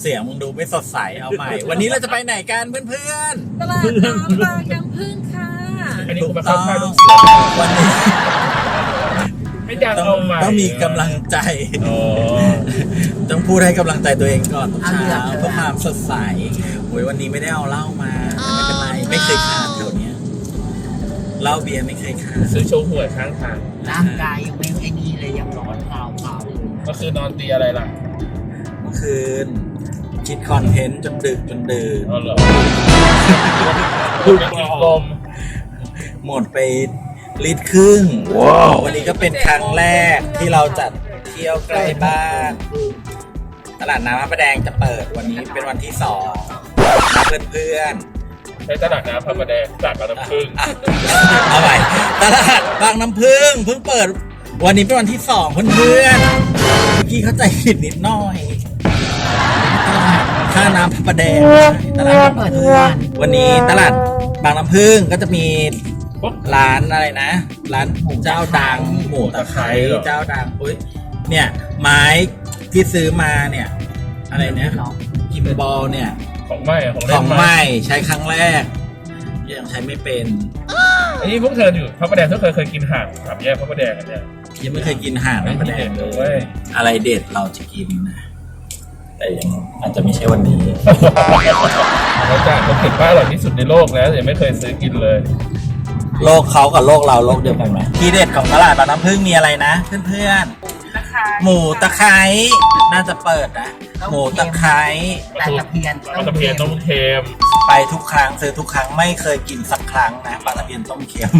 เสียงมึงดูไม่สดใสเอาใหม่ วันนี้เราจะไปไหนกันเพื่อนตลาดน้ำบางน้ำพึ่งค่ะ อันๆนี้ถูกูกมาต้เข้าองค่ายลูกเสือวันนี้ไม่ดังต้องเอาใหม่ต้องมีกำลังใจ โอ้ต้องพูดให้กำลังใจตัวเองก่อนทุกเอาเช้าเหลือเพื่อความสดใสโอ้ยวันนี้ไม่ได้เอาเหล้ามา ไม่เป็นไรไม่เคยขาดแถว เนี้ยเหล้าเบียร์ไม่เคยขาดซื้อโชว์หวยข้างทางร่างกายยังไม่ไอ้นี่เลยยังร้อนเผาเผาอยู่ก็คือนอนตีอะไรล่ะเมื่อคืน คิดคอนเทนต์จนดึกจนดื่นอ๋อเหรอดูเป็นกินลมหมดไปลิตรครึ่งว้าววันนี้ก็เป็นครั้งแรกที่เราจัดเที่ยวใกล้บ้านตลาดน้ำพระประแดงจะเปิดวันนี้เป็นวันที่สองนัดเพื่อนๆ ใช้ตลาดน้ำพระประแดงจากกระน้ำผึ้งเอาใหม่ตลาดบางน้ำพึ่งเพิ่งเปิด วันนี้เป็นวันที่สองเพื่อนๆเมื่อกี้เข้าใจผิดนิดหน่อยตลาดท่าน้ำพระประแดงตลาดเปิดทุกวันวันนี้ตลาดบางน้ำพึ่งก็จะมีปุ๊บร้านอะไรนะ ร้านเจ้าดังหมูตะไคร้ตะไคร้เหรอเจ้าดังอุ้ยเนี่ยไม้ที่ซื้อมาเนี่ย อะไรเนี่ยกิมบอลเนี่ย ของใหม่อะของขเล่อนงใหใหม่ม่ใช้ครั้งแรก ยังใช้ไม่เป็นอันนี้พวกเธออยู่พระประแดงเธอเคยเคยกินห่างสามแยกพระประแดงกันเนี่ยยังไม่เคยกินห่างน้ำประแดงเลเว้ยยอะไรเด็ดเราจะกินนะแต่ยังอาจจะไม่ใช่วันนี้เราจากเขาเห็นว่าอร่อยที่สุดในโลกแล้วแต่ยังไม่เคยซื้อกินเลย โลกเขากับโลกเราโลกเดียวกันไหมที่เด็ดของตลาดบางน้ำพึ่งมีอะไรนะ เพื่อนๆ หมูตะไคร้น่าจะเปิดนะ หมูตะไคร้แต่ตะเพียนปลาตะเพียนต้มเค็มไปทุกครั้งซื้อทุกครั้งไม่เคยกินสักครั้งนะปลาตะเพียนต้มเค็ม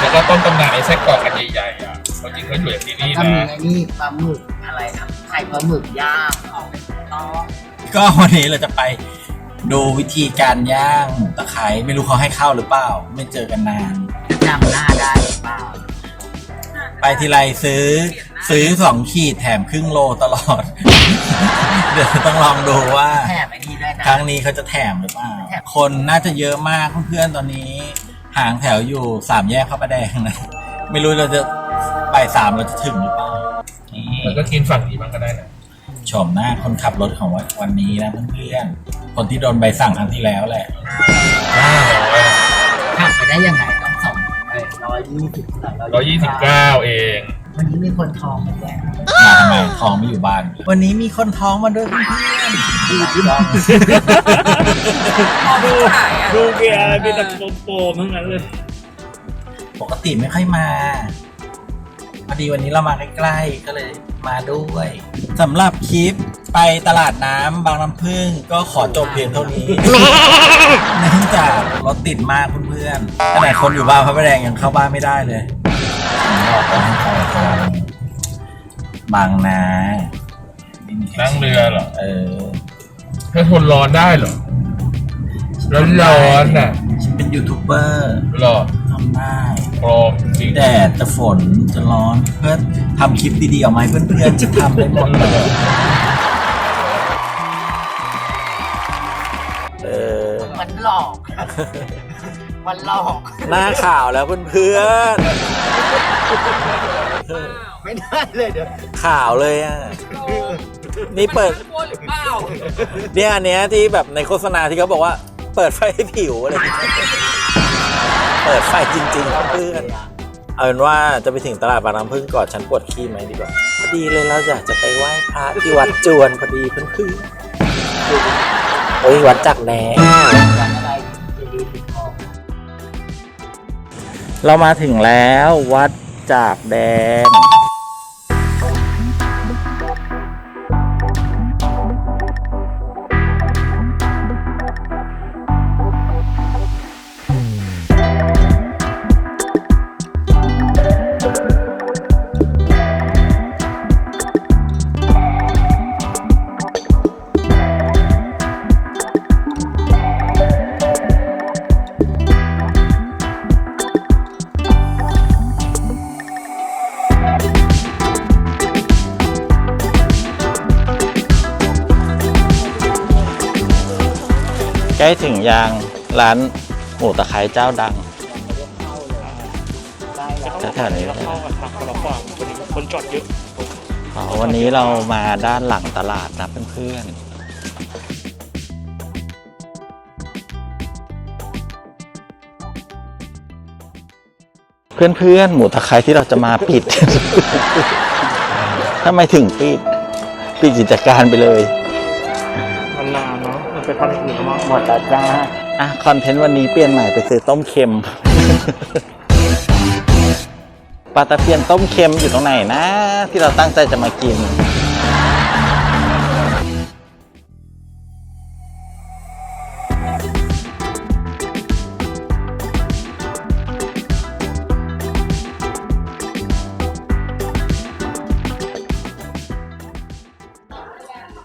แล้วก็ต้มตำนานไอ้ไส้กรอกกันใหญ่ๆอะเขาจริงเขาอยู่ที่นี่ก็มีนะไอ้นี่ปลาหมึกอะไรนะไข่ปลาหมึกย่างต้องก็วันนี้เราจะไปดูวิธีการย่างหมูตะไคร้ไม่รู้เขาให้เข้าหรือเปล่า ไม่เจอกันนานจำหน้าได้หรือเปล่า ไปทีไรซื้อ ซื้อสองขีดแถมครึ่งโลตลอด เดี๋ยวต้องลองดูว่า แถมไอ้นี่ด้วยนะ ครั้งนี้เขาจะแถมหรือเปล่าคนน่าจะเยอะมากเพื่อนๆตอนนี้ ห่างแถวอยู่สามแยกพระประแดงนะ ไม่รู้เราจะบ่ายสามเราจะถึงหรือเปล่านี่มันก็กินฝั่งนี้บ้างก็ได้นะชมหน้าคนขับรถของวันวันนี้นะเพื่อนๆคนที่โดนใบสั่งครั้งที่แล้วแหละห้าร้อยขับไปได้ยังไงต้องสองร้อยยี่สิบร้อยยี่สิบเก้าเอง วันนี้มีคนทองมาแจกมาทำไมท้องไม่อยู่บ้าน วันนี้มีคนท้องมาด้วยเพื่อนๆดูดูเกียร์เป็นตะโปมๆทั้งนั้นเลย ปกติไม่ค่อยมาพอดีวันนี้เรามาใกล้ๆก็เลยมาด้วยสำหรับคลิปไปตลาดน้ำบางน้ำพึ่งก็ขอจบเพียงเท่านี้เนื่องจากรถติดมากเพื่อนๆขนาดคนอยู่บ้านพระประแดงยังเข้าบ้านไม่ได้เลย ผมบอกว่าให้เข้าทางบางนาไม่มีใคนั่งเรือเหรอ เออเธอทนร้อนได้เหรอ ร้อนร้อนๆน่ะฉันเป็นยูทูบเบอร์หรอทำได้โปรมจริงแดดจะฝนจะร้อนเพื่อทำคลิปดีๆออกมาให้เพื่อนๆจะทำได้หมดเลยเออมันหลอก มันหลอก หน้าข่าวแล้วเพื่อนไม่ได้เลยเดี๋ยวๆข่าวเลยอะ นี่เปิด กลัวหรือเปล่าเนี่ยอันเนี้ยที่แบบในโฆษณาที่เขาบอกว่า เปิดไฟให้ผิวอะไรอย่างเงี้ยเปิดไฟจริงๆเพื่อน เอาเป็นว่าจะไปถึงตลาดบางน้ำพึ่งก่อนฉันปวดขี้ไหมดีกว่าพอดีเลยเราอยากจะไปไหว้พระที่วัดจวนพอดีเพื่อนๆโอ้ยวัดจากแหน เรามาถึงแล้ววัดจากแดง ยางร้านหมูตะไคร้เจ้าดังแถวๆนี้เราเข้ากับทางคนละฝั่งวันนี้คนจอดเยอะอ๋อวันนี้เรามาด้านหลังตลาดนะเพื่อนๆเพื่อนๆ หมูตะไคร้ที่เราจะมาปิด ทำไมถึงปิด ปิดกิจการไปเลย ไปทำอย่างอื่นแล้วมั้งหมดแล้วจ้าอะคอนเทนต์วันนี้เปลี่ยนใหม่ไปซื้อต้มเค็มปลาตะเพียนต้มเค็มอยู่ตรงไหนนะ ที่เราตั้งใจจะมากิน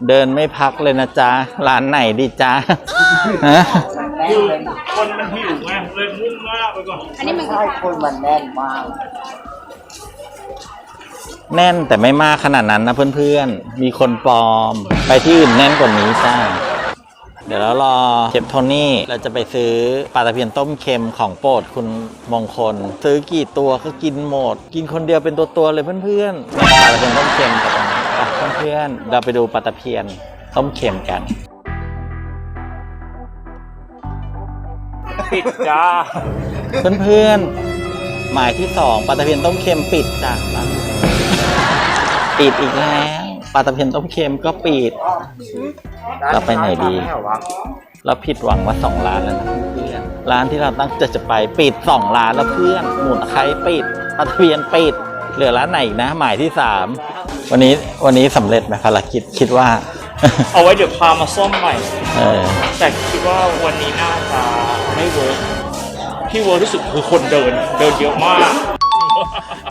เดินไม่พักเลยนะจ๊ะ ร้านไหนดีจ๊ะฮะคนมันหิวไงเลยมุ่งหน้าไปก่อนอันนี้มันใช่คนมันแน่นมาก แน่นแต่ไม่มากขนาดนั้นนะเพื่อนๆ มีคนปลอม ไปที่อื่นแน่นกว่านี้จ้า เดี๋ยวเรารอเชฟโทนี่ เราจะไปซื้อปลาตะเพียนต้มเค็มของโปรดคุณมงคล ซื้อกี่ตัวก็กินหมด กินคนเดียวเป็นตัวตัวๆเลยเพื่อนๆเนี่ยปลาตะเพียนต้มเค็มกับตรงนี้อะ เพื่อนๆ เราไปดูปลาตะเพียนต้มเค็มกัน ปิดจ้า เพื่อนๆ หมายที่สองปลาตะเพียนต้มเค็มปิดจ้ะปิดอีกแล้วปลาตะเพียนต้มเค็มก็ปิด เราไปไหนดี เราผิดหวังมาสองร้านแล้วนะเพื่อนร้านที่เราตั้งใจจะไปปิดสองร้านแล้วเพื่อน หมุนใครปิดปลาตะเพียนปิด เหลือร้านไหนอีกนะ หมายที่สาม วันนี้วันนี้สำเร็จไหมภารกิจคิดว่า เอาไว้เดี๋ยวพามาซ่อมใหม่ เออแต่คิดว่าวันนี้น่าจะไม่เวิร์กที่เวิร์กที่สุดคือคนเดิน เดินเยอะมาก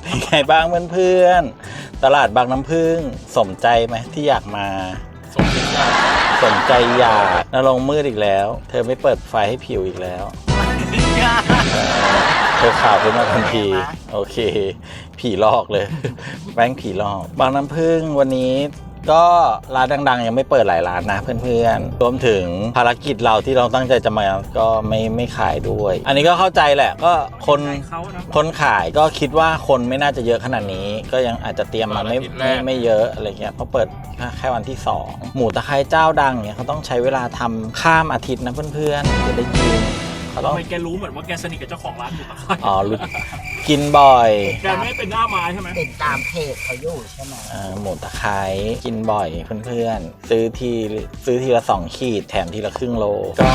เป็นไงบ้างเพื่อนๆตลาดบางน้ำพึ่งสมใจไหมที่อยากมา สมใจอยากนรงค์มืดอีกแล้ว เธอไม่เปิดไฟให้ผิวอีกแล้วเธอข่าวขึ้นมาทันที โอเค ผีหลอกเลยแป้งผีหลอก บางน้ำพึ่งวันนี้ก็ร้านดัง ๆ ยังไม่เปิดหลายร้านนะเพื่อนๆ รวมถึงภารกิจเราที่เราตั้งใจจะมาก็ไม่ไม่ขายด้วย อันนี้ก็เข้าใจแหละก็คนเขานะคนขายก็คิดว่าคนไม่น่าจะเยอะขนาดนี้ ก็ยังอาจจะเตรียมมาไม่วันอาทิตย์แรไม่กไม่เยอะอะไรเงี้ยเพราะเปิดแค่แค่วันที่สองหมูตะไคร้เจ้าดังเนี่ยเขาต้องใช้เวลาทำข้ามอาทิตย์นะเพื่อนๆจะได้กิน เขาต้องทำไมแกรู้เหมือนว่าแกสนิทกับเจ้าของร้านอยู่ตะไคร้อ๋อรู้กินบ่อยแกไม่เป็นหน้าไม้ใช่ไหมติดตามเพจเขาอยู่ใช่ไหมอ่าหมูตะไคร้กินบ่อยเพื่อนๆ ซื้อทีซื้อทีละสองขีดแถมทีละครึ่งโล ก็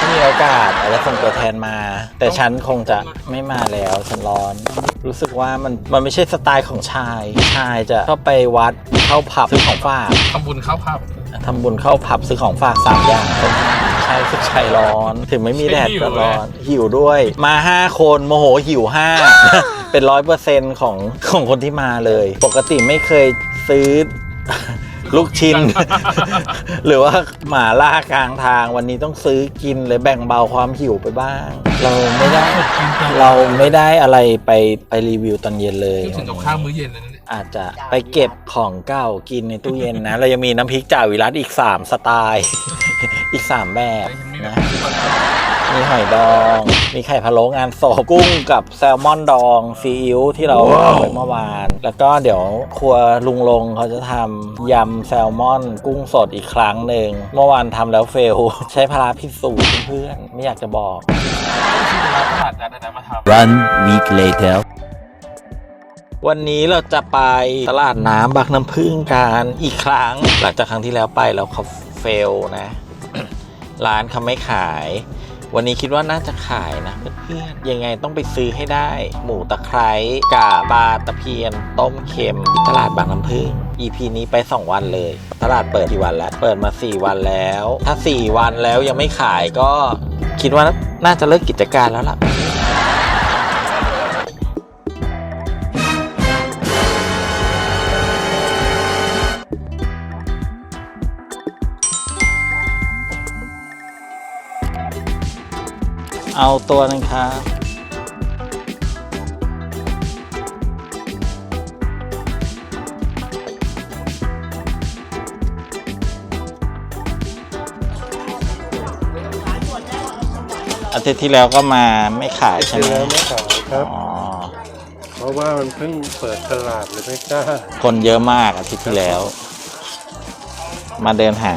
ถ้ามีโอกาสอาจจะส่งตัวแทนมา แต่ฉันคงจะไม่มาแล้วฉันร้อน รู้สึกว่ามันมันไม่ใช่สไตล์ของชาย ชายจะชอบไปวัดเข้าผับซื้อของฝากทำบุญเข้าภาพทำบุญเข้าผับซื้อของฝากสามอย่าง ใช่สึกชายร้อน ถึงไม่มีแดดก็ร้อน หิวด้วย มาห้าคนโมโหหิวห้าเป็นร้อยเปอร์เซ็นต์ของของคนที่มาเลย ปกติไม่เคยซื้อลูกชิ้น หรือว่าหมาล่ากลางทางวันนี้ต้องซื้อกินเลยแบ่งเบาความหิวไปบ้าง เราไม่ได้ เราไม่ได้อะไรไปไปรีวิวตอนเย็นเลย ถึงกับข้าวมื้อเย็นเลยนะเนี่ย อาจจะไปเก็บของเก่ากินในตู้เย็นนะ เรายังมีน้ำพริกจ่าวิรัตอีก 3 สไตล์ อีก 3 แบบนะ มีหอยดอง มีไข่พะโล้งานศพกุ้งกับแซลมอนดองซีอิ๊วที่เราเอาไว้เมื่อวาน แล้วก็เดี๋ยวครัวลุงลงเขาจะทำยำแซลมอน กุ้งสดอีกครั้งหนึ่ง เมื่อวานทำแล้วเฟล ใช้พลาพิสูจน์เพื่อนๆไม่อยากจะบอกตลาดนัดนะมาทำ One week later. วันนี้เราจะไปตลาดน้ำบางน้ำพึ่งกันอีกครั้ง หลังจากครั้งที่แล้วไปแล้วเขาเฟลนะ ร้านเขาไม่ขาย วันนี้คิดว่าน่าจะขายนะเพื่อนๆยังไงต้องไปซื้อให้ได้ หมูตะไคร้กับปลาตะเพียน ต้มเค็มที่ตลาดบางน้ำพึ่ง EP นี้ไป 2 วันเลย ตลาดเปิดกี่วันแล้ว เปิดมา 4 วันแล้ว ถ้า 4 วันแล้วยังไม่ขายก็คิดว่าน่าจะเลิกกิจการแล้วล่ะ เอาตัวหนึงครับอาทิตย์ที่แล้วก็มาไม่ขายใช่ไหมแล้วไม่ขายครับ อ๋อ เพราะว่ามันเพิ่งเปิดตลาดเลยไม่กล้าคนเยอะมากอาทิตย์ที่แล้ว มาเดินหา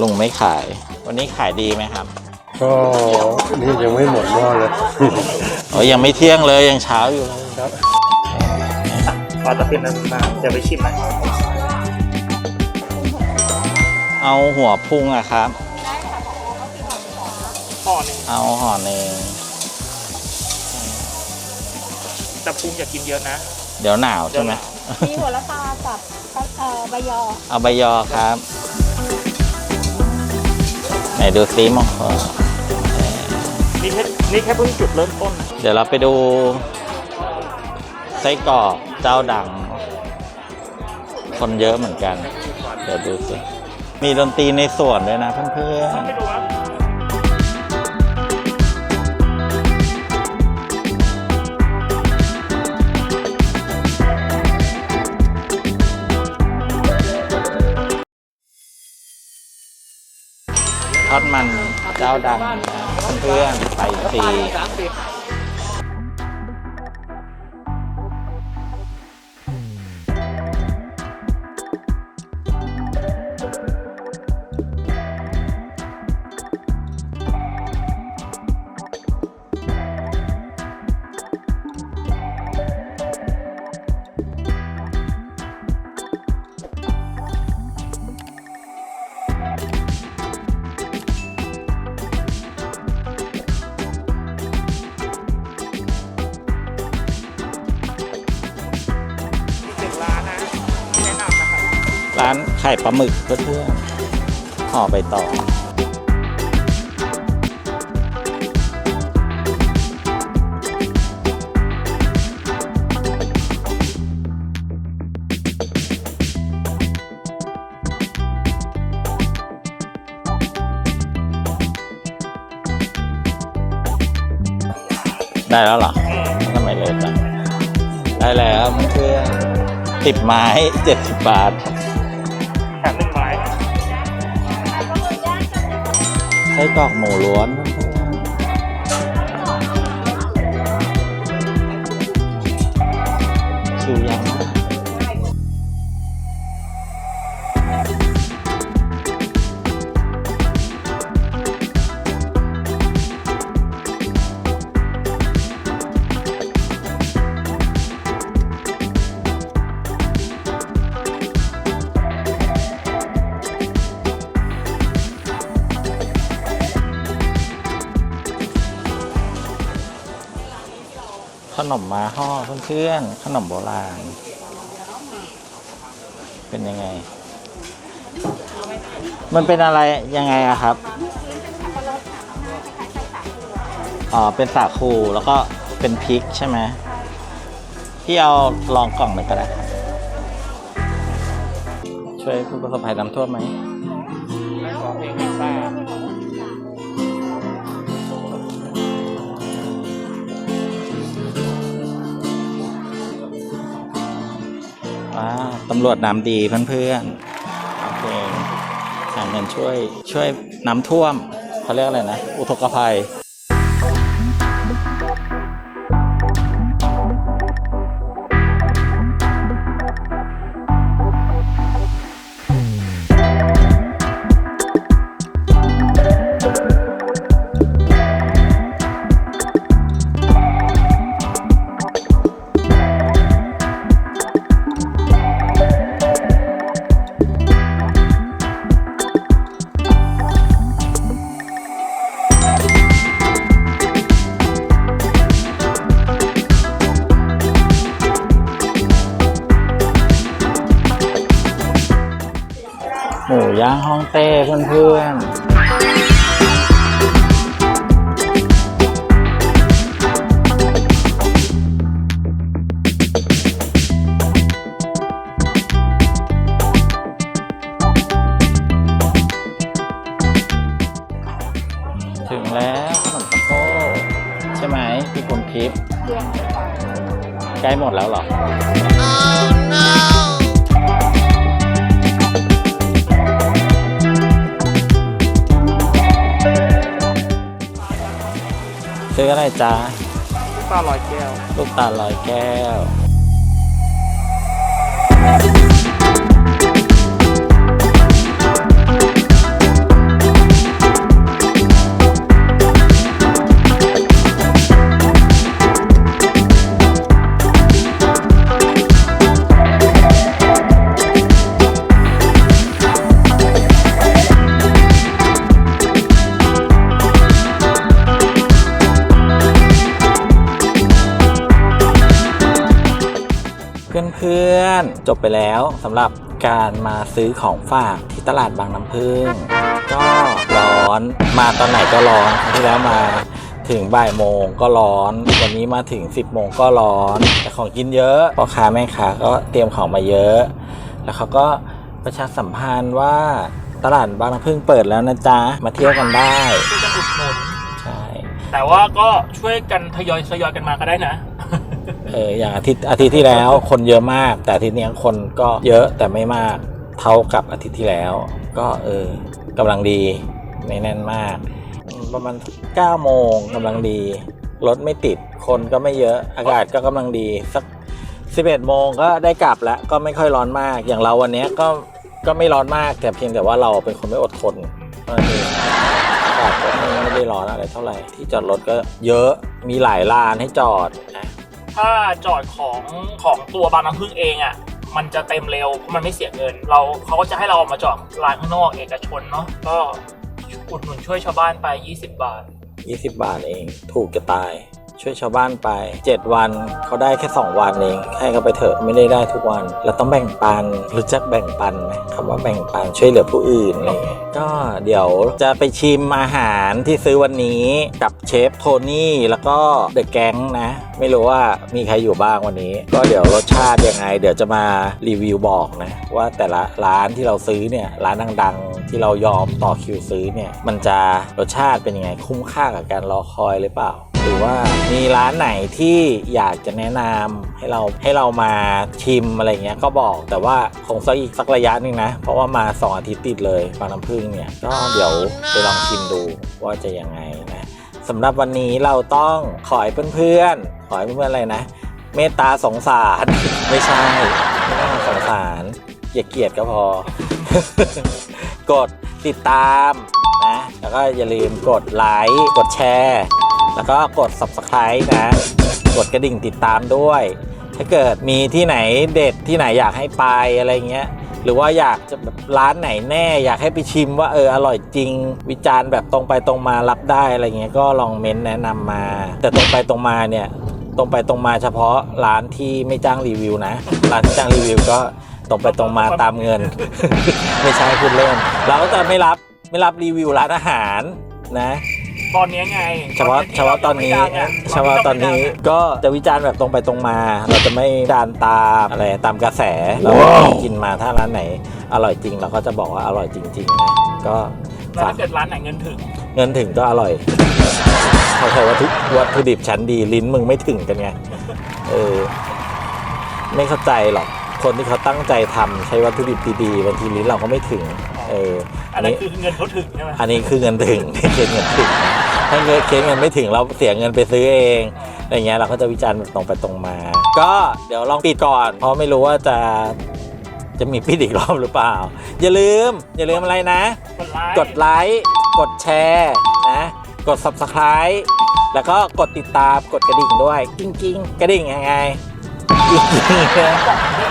ลุงไม่ขาย วันนี้ขายดีไหมครับ ก็นี่ยังไม่หมดหม้อเลยโอ้ยยังไม่เที่ยงเลยยังเช้าอยู่เลยครับปลาตะเพียนน้ำตาลจะไปชิมไหมเอาหัวพุงอะครับ ห่อหนึ่งเอาห่อหนึ่งแต่ปรุงอย่ากินเยอะนะเดี๋ยวหนาวใช่ไหมมีหัวละพากับเอ่อใบยอเอาใบยอครับ ไหนดูซิมองคอ นี่แค่นี่แค่เพิ่งจุดเริ่มต้น เดี๋ยวเราไปดูไส้กรอกเจ้าดัง คนเยอะเหมือนกัน เดี๋ยวดูสิมีดนตรีในสวนด้วยนะเพื่อนๆทอดมันเจ้าดัง เพื่อนไปสี่ ไข่ปลาหมึกเพื่อนๆห่อใบตอได้แล้วหรอทำไมเลยจังได้แล้วเพื่อนติดไม้เจ็ดสิบบาท ไส้กรอกหมูล้วนคิวยาวมาก นมมาห่อเพื่อนๆขนมโบราณ เป็นยังไง มันเป็นอะไรยังไงอะครับอ๋อเป็นสาคูแล้วก็เป็นพริกใช่ไหมพี่เอาลองกล่องหนึ่งก็ได้ช่วยผู้ประสบภัยน้ำท่วมไหม ตำรวจน้ำดีเพื่อนๆโอเคหาเงินช่วยช่วยน้ำท่วมเขาเรียกอะไรนะ อุทกภัย เต้เพื่อนๆ ถึงแล้วขนมตะโก้ใช่ไหมพี่คุณคลิปใกล้หมดแล้วเหรอ ซื้ออะไรจ้าปลาลอยแก้ว ลูกตาลลอยแก้ว นๆจบไปแล้วสำหรับการมาซื้อของฝากที่ตลาดบางน้ำพึ่ง ก็ร้อนมาตอนไหนก็ร้อนครั้งที่แล้วมาถึงบ่ายโมงก็ร้อน วันนี้มาถึง 10โมงก็ร้อน แต่ของกินเยอะพ่อค้าแม่ค้าก็เตรียมของมาเยอะ แล้วเขาก็ประชาสัมพันธ์ว่าตลาดบางน้ำพึ่งเปิดแล้วนะจ๊ะ มาเที่ยวกันได้ ช่วยกันอุดหนุนใช่ แต่ว่าก็ช่วยกันทยอยทยอยกันมาก็ได้นะ เอออย่างอาทิตย์อาทิตย์ที่แล้วคนเยอะมาก แต่อาทิตย์นี้คนก็เยอะแต่ไม่มากเท่ากับอาทิตย์ที่แล้ว ก็เออกำลังดีไม่แน่นมาก ประมาณ9โมงกำลังดี รถไม่ติดคนก็ไม่เยอะอากาศก็กำลังดีสัก 11 โมงก็ได้กลับแล้วก็ไม่ค่อยร้อนมากอย่างเราวันนี้ก็ก็ไม่ร้อนมากแต่เพียงแต่ว่าเราเป็นคนไม่อดทนนั้นเองอากาศก็ไม่ได้ร้อนอะไรเท่าไหร่ที่จอดรถก็เยอะมีหลายลานให้จอดนะ ถ้าจอดของของตัวบางน้ำพึ่งเองอะมันจะเต็มเร็วเพราะมันไม่เสียเงิน เราเขาก็จะให้เราออกมาจอดร้านข้างนอกเอกชนเนาะก็อุดหนุนช่วยชาวบ้านไป 20 บาท 20 บาทเอง ถูกจะตาย ช่วยชาวบ้านไป 7 วันเขาได้แค่ 2 วันเอง ให้เขาไปเถอะไม่ได้ได้ทุกวัน เราต้องแบ่งปันรู้จักแบ่งปันไหมคำว่าแบ่งปันช่วยเหลือผู้อื่นอะไรเงี้ยก็เดี๋ยวจะไปชิมอาหารที่ซื้อวันนี้กับเชฟโทนี่แล้วก็เดอะแก๊งนะ ไม่รู้ว่ามีใครอยู่บ้างวันนี้ ก็เดี๋ยวรสชาติยังไง เดี๋ยวจะมารีวิวบอกนะ ว่าแต่ละร้านที่เราซื้อเนี่ยร้านดังๆ ที่เรายอมต่อคิวซื้อเนี่ยมันจะรสชาติเป็นยังไงคุ้มค่ากับการรอคอยหรือเปล่า หรือว่ามีร้านไหนที่อยากจะแนะนำให้เราให้เรามาชิมอะไรเงี้ยก็บอกแต่ว่าคงสักอีกสักระยะหนึงนะ เพราะว่ามา2องอาทิตย์ติดเลยบางน้ำพึ่งเนี่ยก็เดี๋ยวไปลองชิมดูว่าจะยังไงนะสำหรับวันนี้เราต้องขอให้เพื่อนๆขอให้เพื่อนๆอะไรนะ เมตตาสงสารไม่ใช่ไม่ต้องสงสารอย่าเกลียดก็พอ กดติดตามนะแล้วก็อย่าลืมกดไลค์กดแชร์ แล้วก็กด subscribe นะ กดกระดิ่งติดตามด้วย ถ้าเกิดมีที่ไหนเด็ดที่ไหนอยากให้ไปอะไรเงี้ย หรือว่าอยากจะแบบร้านไหนแน่ อยากให้ไปชิมว่าเอออร่อยจริง วิจารณ์แบบตรงไปตรงมารับได้อะไรเงี้ยก็ลองเม้นต์แนะนำมา แต่ตรงไปตรงมาเนี่ยตรงไปตรงมาเฉพาะร้านที่ไม่จ้างรีวิวนะ ร้านที่จ้างรีวิวก็ตรงไปตรงมาตามเงิน ไม่ใช่คุณเล่น เราก็จะไม่รับไม่รับรีวิวร้านอาหารนะ ตอนนี้ไงเฉพาะเฉพาะตอนนี้รายังไม่ดังะเฉพาะตอนนี้ก็จะวิจารณ์แบบตรงไปตรงมา เราจะไม่ดานตามอะไรตามกระแสเรากินมาถ้าร้านไหน อร่อยจริงเราก็จะบอกว่าอร่อยจริงๆนะก็แล้วฝากถ้าเกิดร้านไหนเงินถึง เงินถึงก็อร่อยเขาใช้วัตถุวัตถุดิบชั้นดีลิ้นมึงไม่ถึงกันไงเออไม่เข้าใจหรอกคนที่เขาตั้งใจทำใช้วัตถุดิบดีๆบางทีลิ้นเราก็ไม่ถึง เอออันนั้นคือเงินเขาถึงใช่ไหมอันนี้คือเงินถึงไม่เคสเงินถึงนะถ้าเงินเคสเงินไม่ถึงเราเสียเงินไปซื้อเองอะไรเงี้ยเราก็จะวิจารณ์แบบตรงไปตรงมา ก็เดี๋ยวลองปิดก่อน เพราะไม่รู้ว่าจะจะมีปิดอีกรอบหรือเปล่า อย่าลืม อย่าลืมอะไรนะกดไลค์กดไลค์ กดแชร์นะ กด subscribe แล้วก็กดติดตาม กดกระดิ่งด้วย กิ้งกิ้งกระดิ่งยังไงกิ้งกิ้งนะ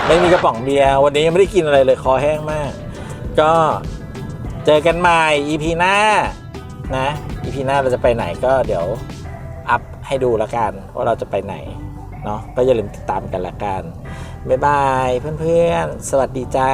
ไม่มีกระป๋องเบียร์ วันนี้ยังไม่ได้กินอะไรเลย คอแห้งมาก ก็เจอกันใหม่ EP หน้านะ EP หน้าเราจะไปไหนก็เดี๋ยวอัพให้ดูละกันว่าเราจะไปไหนเนาะก็อย่าลืมติดตามกันละกันบ๊ายบายเพื่อนๆ สวัสดีจ้า